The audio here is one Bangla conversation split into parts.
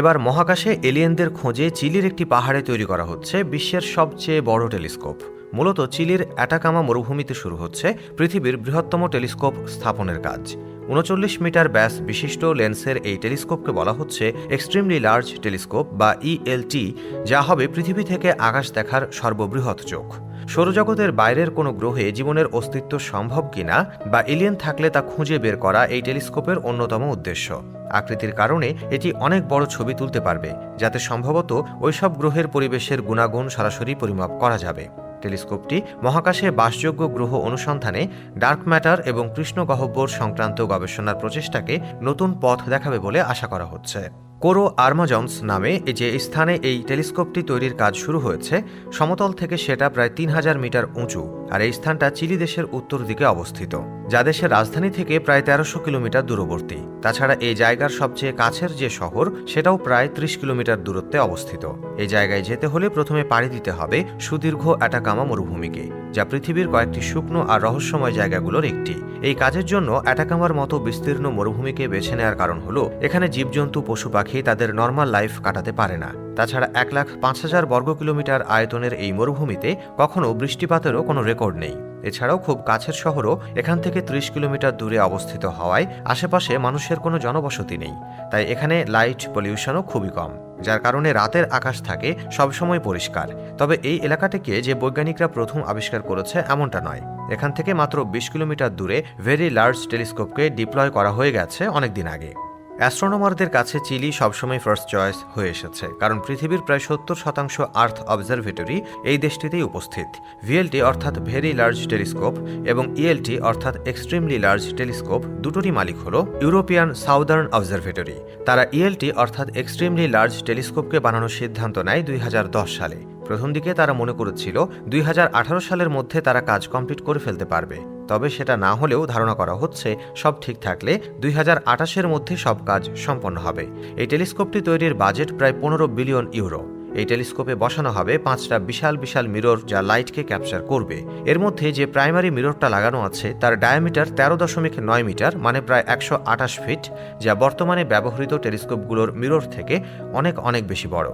এবার মহাকাশে এলিয়েনদের খোঁজে চিলির একটি পাহাড়ে তৈরি করা হচ্ছে বিশ্বের সবচেয়ে বড় টেলিস্কোপ। মূলত চিলির অ্যাটাকামা মরুভূমিতে শুরু হচ্ছে পৃথিবীর বৃহত্তম টেলিস্কোপ স্থাপনের কাজ। উনচল্লিশ মিটার ব্যাস বিশিষ্ট লেন্সের এই টেলিস্কোপকে বলা হচ্ছে এক্সট্রিমলি লার্জ টেলিস্কোপ বা ইএলটি যা হবে পৃথিবী থেকে আকাশ দেখার সর্ববৃহৎ চোখ। সৌরজগতের বাইরের কোনো গ্রহে জীবনের অস্তিত্ব সম্ভব কিনা বা এলিয়েন থাকলে তা খুঁজে বের করা এই টেলিস্কোপের অন্যতম উদ্দেশ্য। আকৃতির কারণে এটি অনেক বড় ছবি তুলতে পারবে, যাতে সম্ভবত ওইসব গ্রহের পরিবেশের গুণাগুণ সরাসরি পরিমাপ করা যাবে। টেলিস্কোপটি মহাকাশে বাসযোগ্য গ্রহ অনুসন্ধানে ডার্ক ম্যাটার এবং কৃষ্ণ গহ্বর সংক্রান্ত গবেষণার প্রচেষ্টাকে নতুন পথ দেখাবে বলে আশা করা হচ্ছে। কোরো আর্মাজন্স নামে যে স্থানে এই টেলিস্কোপটি তৈরির কাজ শুরু হয়েছে, সমতল থেকে সেটা প্রায় তিন হাজার মিটার উঁচু, আর এই স্থানটা চিলি দেশের উত্তর দিকে অবস্থিত। যা দেশের রাজধানী থেকে প্রায় তেরোশো কিলোমিটার দূরবর্তী। তাছাড়া এই জায়গার সবচেয়ে কাছের যে শহর, সেটাও প্রায় ত্রিশ কিলোমিটার দূরত্বে অবস্থিত। এই জায়গায় যেতে হলে প্রথমে পাড়ি দিতে হবে সুদীর্ঘ অ্যাটাকামা মরুভূমিকে, যা পৃথিবীর কয়েকটি শুকনো আর রহস্যময় জায়গাগুলোর একটি। এই কাজের জন্য অ্যাটাকামার মতো বিস্তীর্ণ মরুভূমিকে বেছে নেওয়ার কারণ হলো, এখানে জীবজন্তু, পশু পাখি তাদের নর্মাল লাইফ কাটাতে পারে না। তাছাড়া এক লাখ পাঁচ হাজার বর্গ কিলোমিটার আয়তনের এই মরুভূমিতে কখনো বৃষ্টিপাতেরও কোনো রেকর্ড নেই। এছাড়াও খুব কাছের শহরও এখান থেকে ত্রিশ কিলোমিটার দূরে অবস্থিত হওয়ায় আশেপাশে মানুষের কোনো জনবসতি নেই। তাই এখানে লাইট পলিউশনও খুবই কম, যার কারণে রাতের আকাশ থাকে, সবসময় পরিষ্কার। তবে এই এলাকাটিকে যে বৈজ্ঞানিকরা প্রথম আবিষ্কার করেছে এমনটা নয়। এখান থেকে মাত্র বিশ কিলোমিটার দূরে ভেরি লার্জ টেলিস্কোপকে ডিপ্লয় করা হয়ে গেছে অনেকদিন আগে। অ্যাস্ট্রোনমারদের কাছে চিলি সবসময় ফার্স্ট চয়েস হয়ে এসেছে, কারণ পৃথিবীর প্রায় সত্তর শতাংশ আর্থ অবজারভেটরি এই দেশটিতেই উপস্থিত। ভিএলটি অর্থাৎ ভেরি লার্জ টেলিস্কোপ এবং ইএলটি অর্থাৎ এক্সট্রিমলি লার্জ টেলিস্কোপ দুটোরই মালিক হল ইউরোপিয়ান সাউদার্ন অবজারভেটরি তারা ইএলটি অর্থাৎ এক্সট্রিমলি লার্জ টেলিস্কোপকে বানানোর সিদ্ধান্ত নেয় দুই হাজার দশ সালে। প্রথম দিকে তারা মনে করেছিল দুই হাজার আঠারো সালের মধ্যে তারা কাজ কমপ্লিট করে ফেলতে পারবে। তবে সেটা না হলেও ধারণা করা হচ্ছে সব ঠিক থাকলে দুই হাজার মধ্যে সব কাজ সম্পন্ন হবে। এই টেলিস্কোপটি তৈরির বাজেট প্রায় পনেরো বিলিয়ন ইউরো। এই টেলিস্কোপে বসানো হবে পাঁচটা বিশাল বিশাল মিরর যা লাইটকে ক্যাপচার করবে। এর মধ্যে যে প্রাইমারি মিররটা লাগানো আছে, তার ডায়ামিটার তেরো দশমিক নয় মিটার মানে প্রায় একশো আঠাশ ফিট, যা বর্তমানে ব্যবহৃত টেলিস্কোপগুলোর মিরর থেকে অনেক অনেক বেশি বড়।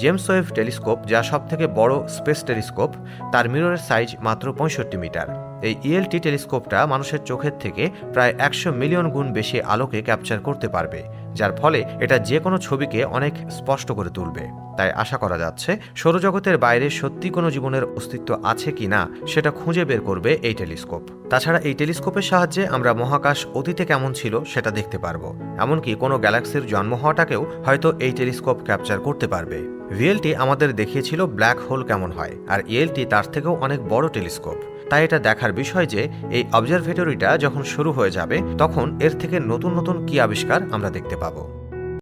জেমস ওয়েভ টেলিস্কোপ, যা সব থেকে বড় স্পেস টেলিস্কোপ, তার মিররের সাইজ মাত্র পঁয়ষট্টি মিটার। এই ইএলটি টেলিস্কোপটা মানুষের চোখের থেকে প্রায় একশো মিলিয়ন গুণ বেশি আলোকে ক্যাপচার করতে পারবে, যার ফলে এটা যে কোনো ছবিকে অনেক স্পষ্ট করে তুলবে। তাই আশা করা যাচ্ছে, সৌরজগতের বাইরে সত্যি কোনো জীবনের অস্তিত্ব আছে কি না, সেটা খুঁজে বের করবে এই টেলিস্কোপ। তাছাড়া এই টেলিস্কোপের সাহায্যে আমরা মহাকাশ অতীতে কেমন ছিল সেটা দেখতে পারব। এমনকি কোনো গ্যালাক্সির জন্ম হওয়াটাকেও হয়তো এই টেলিস্কোপ ক্যাপচার করতে পারবে। ভিএলটি আমাদের দেখিয়েছিল ব্ল্যাক হোল কেমন হয়, আর ইএলটি তার থেকেও অনেক বড় টেলিস্কোপ। তাই এটা দেখার বিষয় যে এই অবজারভেটরিটা যখন শুরু হয়ে যাবে, তখন এর থেকে নতুন নতুন কি আবিষ্কার আমরা দেখতে পাবো।